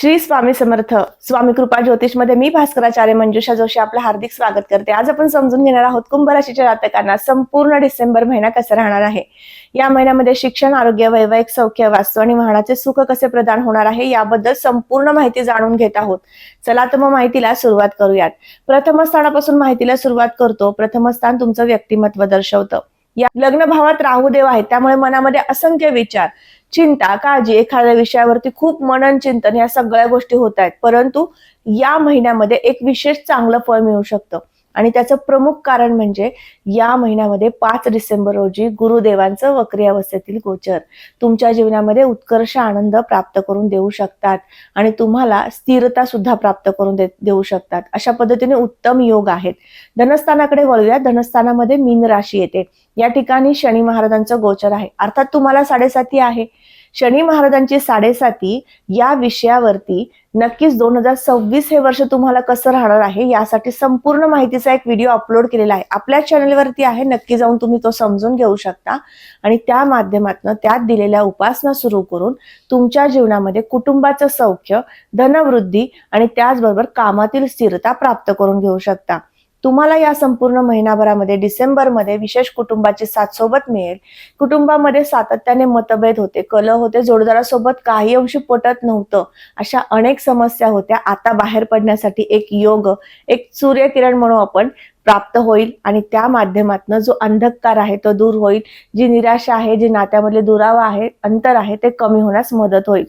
श्री स्वामी समर्थ. स्वामी कृपा ज्योतिषमध्ये मी भास्कराचार्य मंजुषा जोशी आपलं हार्दिक स्वागत करते. आज आपण समजून घेणार आहोत कुंभ राशीच्या जातकांना संपूर्ण डिसेंबर महिना कसा राहणार आहे? या महिन्यामध्ये शिक्षण आरोग्य वैवाहिक सौख्य वास्तू आणि वाहनाचे सुख कसे प्रदान होणार आहे याबद्दल संपूर्ण माहिती जाणून घेत आहोत. चला तर मग माहितीला सुरुवात करूयात. प्रथम स्थानापासून माहितीला सुरुवात करतो. प्रथम स्थान तुमचं व्यक्तिमत्व दर्शवतं. या लग्न भावात राहुदेव आहेत. आहे त्यामुळे मनामध्ये असंख्य विचार चिंता काळजी एखाद्या विषयावरती खूप मनन चिंतन या सगळ्या गोष्टी होत आहेत. परंतु या महिन्यामध्ये एक विशेष चांगलं फळ मिळू शकतं. आणि त्याचं प्रमुख कारण म्हणजे या महिन्यामध्ये पाच डिसेंबर रोजी गुरुदेवांचं वक्री अवस्थेतील गोचर. तुमच्या जीवनामध्ये उत्कर्ष आनंद प्राप्त करून देऊ शकतात आणि तुम्हाला स्थिरता सुद्धा प्राप्त करून दे- देऊ शकतात. अशा पद्धतीने उत्तम योग आहेत. धनस्थानाकडे वळूया. धनस्थानामध्ये मीन राशी येते. या ठिकाणी शनी महाराजांचं गोचर आहे. अर्थात तुम्हाला साडेसाती आहे. शनी महाराजांची साडेसाती या विषयावरती नक्कीच दोन हजार सव्वीस हे वर्ष तुम्हाला कसं राहणार आहे यासाठी संपूर्ण माहितीचा एक व्हिडिओ अपलोड केलेला आहे. आपल्या चॅनलवरती आहे नक्की जाऊन तुम्ही तो समजून घेऊ शकता. आणि त्या माध्यमातून त्यात दिलेल्या उपासना सुरू करून तुमच्या जीवनामध्ये कुटुंबाचं सौख्य धनवृद्धी आणि त्याचबरोबर कामातील स्थिरता प्राप्त करून घेऊ शकता. तुम्हाला या संपूर्ण महिनाभरामध्ये डिसेंबरमध्ये विशेष कुटुंबाची साथ सोबत मिळेल. कुटुंबामध्ये सातत्याने मतभेद होते कलह होते जोडदारासोबत काही अंशी पटत नव्हतं. अशा अनेक समस्या होत्या. आता बाहेर पडण्यासाठी एक योग एक सूर्यकिरण म्हणू आपण प्राप्त होईल आणि त्या माध्यमातून जो अंधकार आहे तो दूर होईल. जी निराशा आहे जी नात्यामधले दुरावा आहे अंतर आहे ते कमी होण्यास मदत होईल.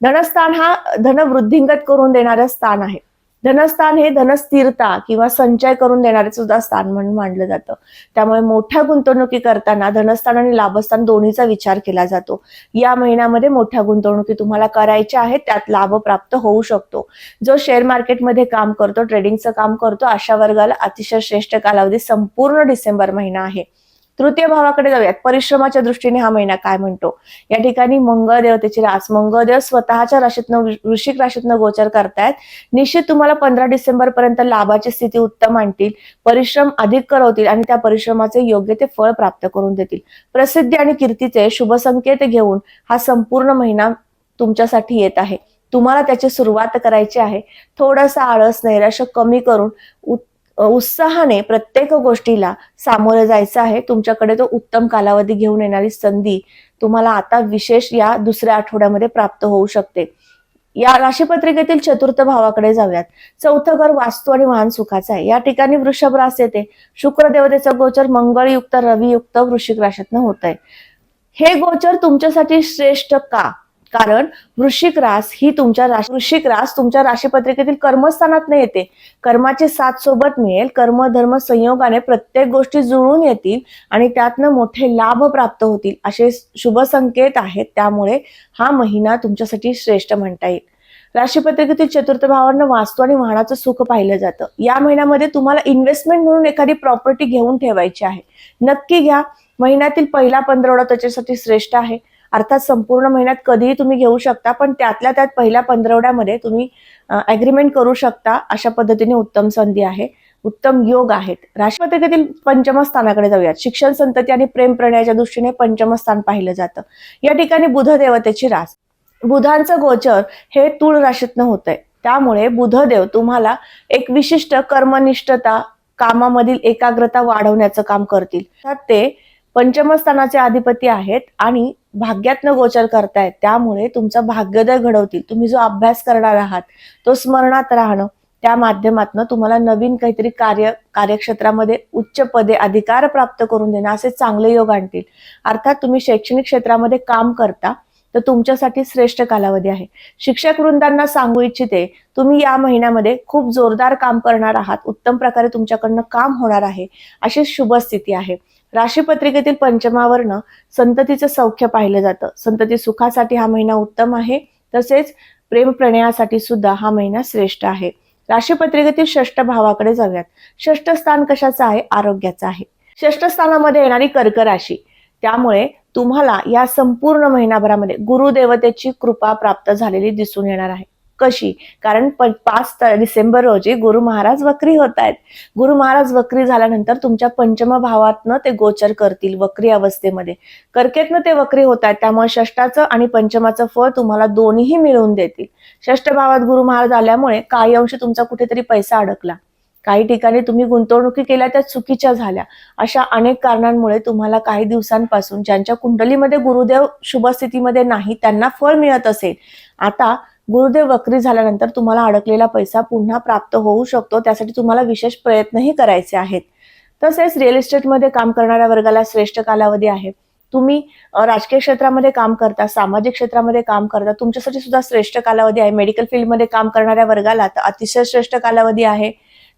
धनस्थान हा धनवृद्धिंगत करून देणारं स्थान आहे. धनस्थान हे धनस्थिरता किंवा संचय करून देणारे सुद्धा स्थान म्हणून मानलं जातं. त्यामुळे मोठ्या गुंतवणुकी करताना धनस्थान आणि लाभस्थान दोन्हीचा विचार केला जातो. या महिन्यामध्ये मोठ्या गुंतवणुकी तुम्हाला करायच्या आहेत त्यात लाभ प्राप्त होऊ शकतो. जो शेअर मार्केटमध्ये काम करतो ट्रेडिंगचं काम करतो अशा वर्गाला अतिशय श्रेष्ठ कालावधी संपूर्ण डिसेंबर महिना आहे. तृतीय भावाकडे जाऊयात. परिश्रमाच्या दृष्टीने हा महिना काय म्हणतो? या ठिकाणी मंगळ देवतेची रास. मंगळदेव स्वतःच्या राशीतनं ऋषिक वृश्चिक राशीतनं गोचर करतायत. निश्चित तुम्हाला पंधरा डिसेंबर पर्यंत लाभाची स्थिती उत्तम आणतील. परिश्रम अधिक करवतील आणि त्या परिश्रमाचे योग्य ते फळ प्राप्त करून देतील. प्रसिद्धी आणि कीर्तीचे शुभ संकेत घेऊन हा संपूर्ण महिना तुमच्यासाठी येत आहे. तुम्हाला त्याची सुरुवात करायची आहे. थोडासा आळस नैराश्य कमी करून उत्साहाने प्रत्येक गोष्टीला सामोरे जायचं आहे. तुमच्याकडे तो उत्तम कालावधी घेऊन येणारी संधी तुम्हाला आता विशेष या दुसऱ्या आठवड्यामध्ये प्राप्त होऊ शकते. या राशीपत्रिकेतील चतुर्थ भावाकडे जाऊयात. चौथं घर वास्तू आणि वाहन सुखाचं आहे. या ठिकाणी वृषभ रास येते. शुक्र देवतेचं गोचर मंगळयुक्त रवियुक्त वृश्चिक राशीतनं होत आहे हे गोचर तुमच्यासाठी श्रेष्ठ का? कारण वृश्चिक रास ही तुमच्या राशी वृश्चिक रास तुमच्या राशीपत्रिकेतील कर्मस्थानात येते. कर्माची साथ सोबत मिळेल. कर्म धर्म संयोगाने प्रत्येक गोष्टी जुळून येतील आणि त्यातनं मोठे लाभ प्राप्त होतील. असे शुभ संकेत आहेत. त्यामुळे हा महिना तुमच्यासाठी श्रेष्ठ म्हणता येईल. राशीपत्रिकेतील चतुर्थ भावांना वास्तू आणि वाहनाचं सुख पाहिलं जातं. या महिन्यामध्ये तुम्हाला इन्व्हेस्टमेंट म्हणून एखादी प्रॉपर्टी घेऊन ठेवायची आहे. नक्की घ्या. महिन्यातील पहिला पंधरवडा त्याच्यासाठी श्रेष्ठ आहे. अर्थात संपूर्ण महिन्यात कधीही तुम्ही घेऊ शकता पण त्यातल्या त्यात पहिल्या पंधरवड्यामध्ये तुम्ही अग्रीमेंट करू शकता अशा पद्धतीने उत्तम संधी आहे उत्तम योग आहेत. राष्ट्रपतीतील पंचम स्थानाकडे जाऊयात. शिक्षण संतती आणि प्रेम प्रणयाच्या दृष्टीने पंचम स्थान पाहिलं जातं. या ठिकाणी बुध देवतेची रास. बुधांचं गोचर हे तुळ राशीतनं होतंय. त्यामुळे बुधदेव तुम्हाला एक विशिष्ट कर्मनिष्ठता कामामधील एकाग्रता वाढवण्याचं काम करतील. तर ते पंचमस्थानाचे अधिपती आहेत आणि भाग्यातनं गोचर करतायत त्यामुळे तुमचा भाग्योदय घडवतील. तुम्ही जो अभ्यास करणार आहात तो स्मरणात राहणं त्या माध्यमातून तुम्हाला नवीन काहीतरी कार्य कार्यक्षेत्रामध्ये उच्च पदे अधिकार प्राप्त करून देणं असे चांगले योग आणतील. अर्थात तुम्ही शैक्षणिक क्षेत्रामध्ये काम करता तर तुमच्यासाठी श्रेष्ठ कालावधी आहे. शिक्षक वृंदांना सांगू इच्छिते तुम्ही या महिन्यामध्ये खूप जोरदार काम करणार आहात. उत्तम प्रकारे तुमच्याकडनं काम होणार आहे. अशी शुभ स्थिती आहे. राशीपत्रिकेतील पंचमावरनं संततीचं सौख्य पाहिलं जातं. संतती सुखासाठी हा महिना उत्तम आहे. तसेच प्रेम प्रणयासाठी सुद्धा हा महिना श्रेष्ठ आहे. राशीपत्रिकेतील षष्ठ भावाकडे जाऊयात. षष्ठ स्थान कशाचं आहे? आरोग्याचं आहे. षष्ठ स्थानामध्ये येणारी कर्क राशी. त्यामुळे तुम्हाला या संपूर्ण महिनाभरामध्ये गुरुदेवतेची कृपा प्राप्त झालेली दिसून येणार आहे. कशी? कारण पाच डिसेंबर रोजी गुरु महाराज वक्री होत आहेत. गुरु महाराज वक्री झाल्यानंतर तुमच्या पंचम भावातनं ते गोचर करतील वक्री अवस्थेमध्ये. कर्केतनं ते वक्री होत आहेत. त्यामुळे षष्टाचं आणि पंचमाचं फळ तुम्हाला दोन्हीही मिळवून देतील. षष्ट भावात गुरु महाराज आल्यामुळे काही अंश तुमचा कुठेतरी पैसा अडकला. काही ठिकाणी तुम्ही गुंतवणुकी केल्या त्या चुकीच्या झाल्या. अशा अनेक कारणांमुळे तुम्हाला काही दिवसांपासून ज्यांच्या कुंडलीमध्ये गुरुदेव शुभ स्थितीमध्ये नाही त्यांना फळ मिळत असेल. आता गुरुदेव वक्री झाल्यानंतर तुम्हाला अडकलेला पैसा पुन्हा प्राप्त होऊ शकतो त्यासाठी तुम्हाला विशेष प्रयत्नही करायचे आहेत. तसेच रिअल इस्टेटमध्ये काम करणाऱ्या वर्गाला श्रेष्ठ कालावधी आहे. तुम्ही राजकीय क्षेत्रामध्ये काम करता सामाजिक क्षेत्रामध्ये काम करता तुमच्यासाठी सुद्धा श्रेष्ठ कालावधी आहे. मेडिकल फील्डमध्ये काम करणाऱ्या वर्गाला तर अतिशय श्रेष्ठ कालावधी आहे.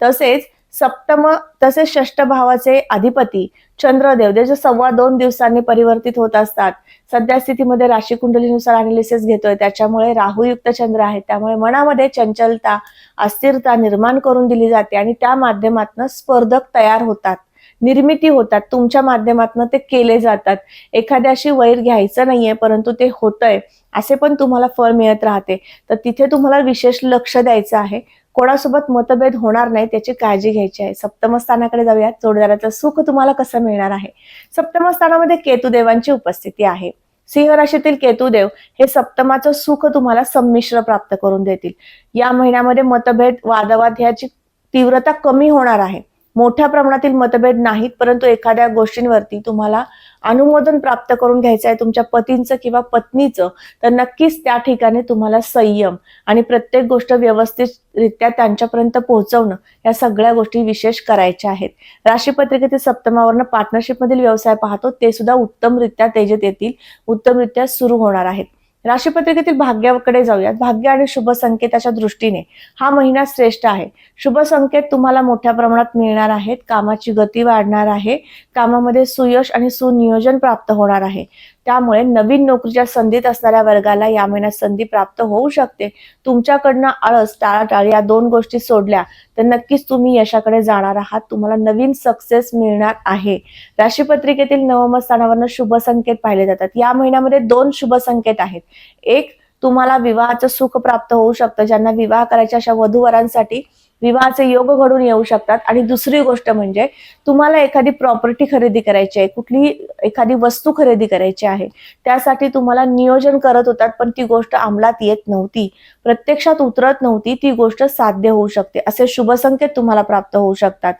तसेच सप्तम तसेच षष्ठ भावाचे अधिपती चंद्रदेव जे सव्वा दोन दिवसांनी परिवर्तित होत असतात. सध्या स्थितीमध्ये राशी कुंडलीनुसार अनालिसिस घेतोय. त्याच्यामुळे राहुयुक्त चंद्र आहे त्यामुळे मनामध्ये चंचलता अस्थिरता निर्माण करून दिली जाते आणि त्या माध्यमातून स्पर्धक तयार होतात. निर्मिती होतात. तुमच्या माध्यमातून ते केले जातात. एखाद्याशी वैर घ्यायचं नाहीये परंतु ते होतंय. असे पण तुम्हाला फळ मिळत राहते. तर तिथे तुम्हाला विशेष लक्ष द्यायचं आहे. कोणासोबत मतभेद होणार नाही त्याची काळजी घ्यायची आहे. सप्तमस्थानाकडे जाऊयात. जोडदाराचं सुख तुम्हाला कसं मिळणार आहे? सप्तमस्थानामध्ये केतुदेवांची उपस्थिती आहे. सिंह राशीतील केतुदेव हे सप्तमाचं सुख तुम्हाला संमिश्र प्राप्त करून देतील. या महिन्यामध्ये मतभेद वादवाद ह्याची तीव्रता कमी होणार आहे. मोठ्या प्रमाणातील मतभेद नाहीत परंतु एखाद्या गोष्टींवरती तुम्हाला अनुमोदन प्राप्त करून घ्यायचं आहे तुमच्या पतींचं किंवा पत्नीचं तर नक्कीच त्या ठिकाणी तुम्हाला संयम आणि प्रत्येक गोष्ट व्यवस्थितरित्या त्यांच्यापर्यंत पोहोचवणं या सगळ्या गोष्टी विशेष करायच्या आहेत. राशीपत्रिकेतील सप्तमावरनं पार्टनरशिपमधील व्यवसाय पाहतो ते सुद्धा उत्तमरित्या तेजेत येतील उत्तमरित्या सुरू होणार आहेत. राशीपत्रिकेतील भाग्याकडे जाऊयात. भाग्य आणि शुभ संकेताच्या दृष्टीने हा महिना श्रेष्ठ आहे. शुभ संकेत तुम्हाला मोठ्या प्रमाणात मिळणार आहेत. कामाची गती वाढणार आहे. कामामध्ये सुयश आणि सुनियोजन प्राप्त होणार आहे. त्यामुळे नवीन नोकरीच्या संधीत असणाऱ्या वर्गाला या महिन्यात संधी प्राप्त होऊ शकते. तुमच्याकडनं आळस टाळाटाळ या दोन गोष्टी सोडल्या तर नक्कीच तुम्ही यशाकडे जाणार आहात. तुम्हाला नवीन सक्सेस मिळणार आहे. राशीपत्रिकेतील नवम स्थानावरनं शुभ संकेत पाहिले जातात. या महिन्यामध्ये दोन शुभ संकेत आहेत. एक तुम्हाला विवाहाचं सुख प्राप्त होऊ शकतं. ज्यांना विवाह करायच्या अशा वधूवरांसाठी विवाहाचे योग घडून येऊ शकतात. आणि दुसरी गोष्ट म्हणजे तुम्हाला एखादी प्रॉपर्टी खरेदी करायची आहे कुठली एखादी वस्तू खरेदी करायची आहे त्यासाठी तुम्हाला नियोजन करत होतात पण ती गोष्ट अंमलात येत नव्हती. प्रत्यक्षात उतरत नव्हती ती गोष्ट साध्य होऊ शकते. असे शुभ संकेत तुम्हाला प्राप्त होऊ शकतात.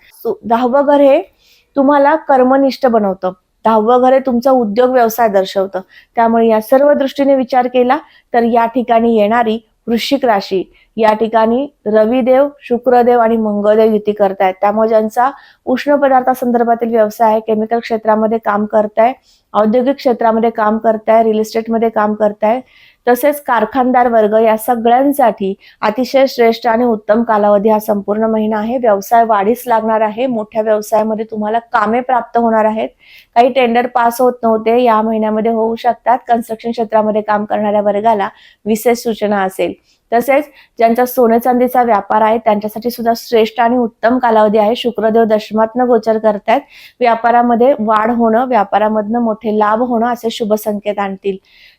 दहावं घर हे तुम्हाला कर्मनिष्ठ बनवतं. दहावं घर हे तुमचा उद्योग व्यवसाय दर्शवतं. त्यामुळे या सर्व दृष्टीने विचार केला तर या ठिकाणी येणारी वृश्चिक राशी. या ठिकाणी रविदेव शुक्रदेव आणि मंगळदेव युती करतायत. त्यामुळे ज्यांचा उष्ण पदार्थासंदर्भातील व्यवसाय आहे केमिकल क्षेत्रामध्ये काम करताय औद्योगिक क्षेत्रामध्ये काम करताय रिअल इस्टेटमध्ये काम करताय तसेच कारखानदार वर्ग या सगळ्यांसाठी अतिशय श्रेष्ठ आणि उत्तम कालावधी हा संपूर्ण महिना आहे. व्यवसाय वाढीस लागणार आहे. मोठ्या व्यवसायामध्ये तुम्हाला कामे प्राप्त होणार आहेत. काही टेंडर पास होत नव्हते. या महिन्यामध्ये होऊ शकतात. कन्स्ट्रक्शन क्षेत्रामध्ये काम करणाऱ्या वर्गाला विशेष सूचना असेल. तसेच ज्यांचा सोने चांदीचा व्यापार आहे त्यांच्यासाठी सुद्धा श्रेष्ठ आणि उत्तम कालावधी आहे. शुक्रदेव दशमातनं गोचर करतायत. व्यापारामध्ये वाढ होणं व्यापारामधनं मोठे लाभ होणं असे शुभ संकेत आणतील.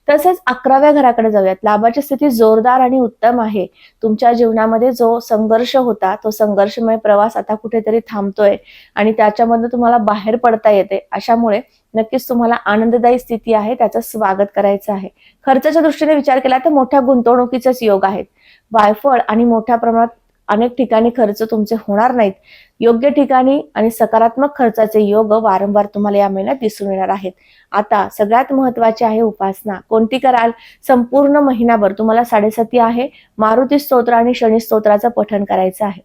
तसेच अकराव्या घराकडे जाऊयात. लाभाची स्थिती जोरदार आणि उत्तम आहे. तुमच्या जीवनामध्ये जो संघर्ष होता तो संघर्षमय प्रवास आता कुठेतरी थांबतोय आणि त्याच्यामधनं तुम्हाला बाहेर पडता येते. अशामुळे नक्कीच तुम्हाला आनंददायी स्थिती आहे त्याचं स्वागत करायचं आहे. खर्चाच्या दृष्टीने विचार केला तर मोठ्या गुंतवणुकीचेच योग आहेत. वायफळ आणि मोठ्या प्रमाणात अनेक ठिकाणी खर्च तुमचे होणार नाहीत. योग्य ठिकाणी आणि सकारात्मक खर्चाचे योग वारंवार तुम्हाला या महिन्यात दिसून येणार आहेत. आता सगळ्यात महत्वाची आहे उपासना. कोणती कराल? संपूर्ण महिनाभर तुम्हाला साडेसाती आहे. मारुती स्तोत्र आणि शनी स्तोत्राचं पठण करायचं आहे.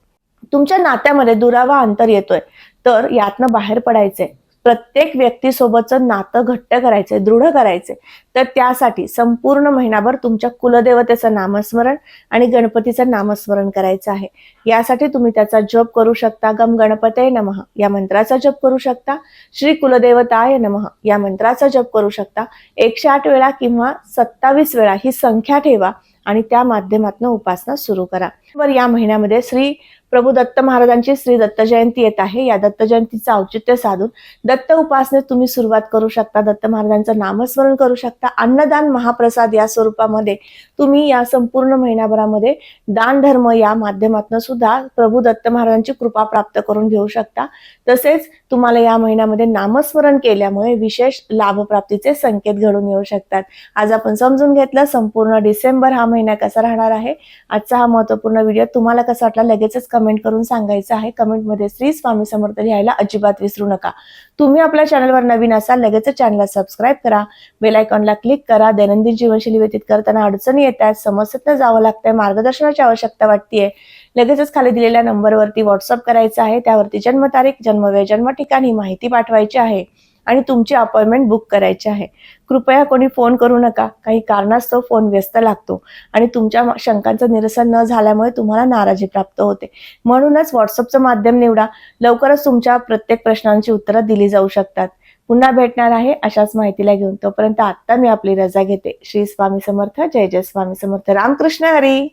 तुमच्या नात्यामध्ये दुरावा अंतर येतोय. तर यातनं बाहेर पडायचंय. प्रत्येक व्यक्तीसोबतचं नातं घट्ट करायचंय दृढ करायचंय. तर त्यासाठी संपूर्ण महिनाभर तुमच्या कुलदेवतेचं नामस्मरण आणि गणपतीचं नामस्मरण करायचं आहे. यासाठी तुम्ही त्याचा जप करू शकता. गम गणपते नमः. या मंत्राचा जप करू शकता. श्री कुलदेवताय नमः. या मंत्राचा जप करू शकता. एकशे आठ वेळा किंवा सत्तावीस वेळा ही संख्या ठेवा आणि त्या माध्यमातून उपासना सुरू करा. बर या महिन्यामध्ये श्री प्रभू दत्त महाराजांची श्री दत्त जयंती येत आहे. या दत्त जयंतीचं औचित्य साधून दत्त उपासनेत तुम्ही सुरुवात करू शकता. दत्त महाराजांचं नामस्मरण करू शकता. अन्नदान महाप्रसाद या स्वरूपामध्ये तुम्ही या संपूर्ण महिनाभरामध्ये दान धर्म या माध्यमातून सुद्धा प्रभू दत्त महाराजांची कृपा प्राप्त करून घेऊ शकता. तसेच तुम्हाला या महिन्यामध्ये नामस्मरण केल्यामुळे विशेष लाभप्राप्तीचे संकेत घडून येऊ शकतात. आज आपण समजून घेतलं संपूर्ण डिसेंबर हा महिना कसा राहणार आहे? आजचा हा महत्त्वपूर्ण व्हिडिओ तुम्हाला कसा वाटला? लगेचच कमेंट कमेंट करून सांगायचं आहे. कमेंटमध्ये श्री स्वामी समर्थ लिहायला अजिबात विसरू नका. तुम्ही आपल्या चॅनलवर नवीन असाल लगेच चॅनलला सबस्क्राईब करा. बेलायकॉनला क्लिक करा. दैनंदिन जीवनशैली व्यतीत करताना अडचणी येत आहेत समस्येतनं जावं लागतंय मार्गदर्शनाची आवश्यकता वाटतेय. लगेचच खाली दिलेल्या नंबरवरती व्हॉट्सअप करायचं आहे. त्यावरती जन्मतारीख जन्मवेळ जन्म ठिकाणी माहिती पाठवायची आहे. आणि तुमची अपॉइंटमेंट बुक करायची आहे. कृपया कोणी फोन करू नका. काही कारणास्तव फोन व्यस्त लागतो आणि तुमच्या शंकांचं निरसन न झाल्यामुळे तुम्हाला नाराजी प्राप्त होते. म्हणूनच व्हॉट्सअपचं माध्यम निवडा. लवकरच तुमच्या प्रत्येक प्रश्नांची उत्तरं दिली जाऊ शकतात. पुन्हा भेटणार आहे अशाच माहितीला घेऊन. तोपर्यंत आता मी आपली रजा घेते. श्री स्वामी समर्थ. जय जय स्वामी समर्थ. रामकृष्ण हरी!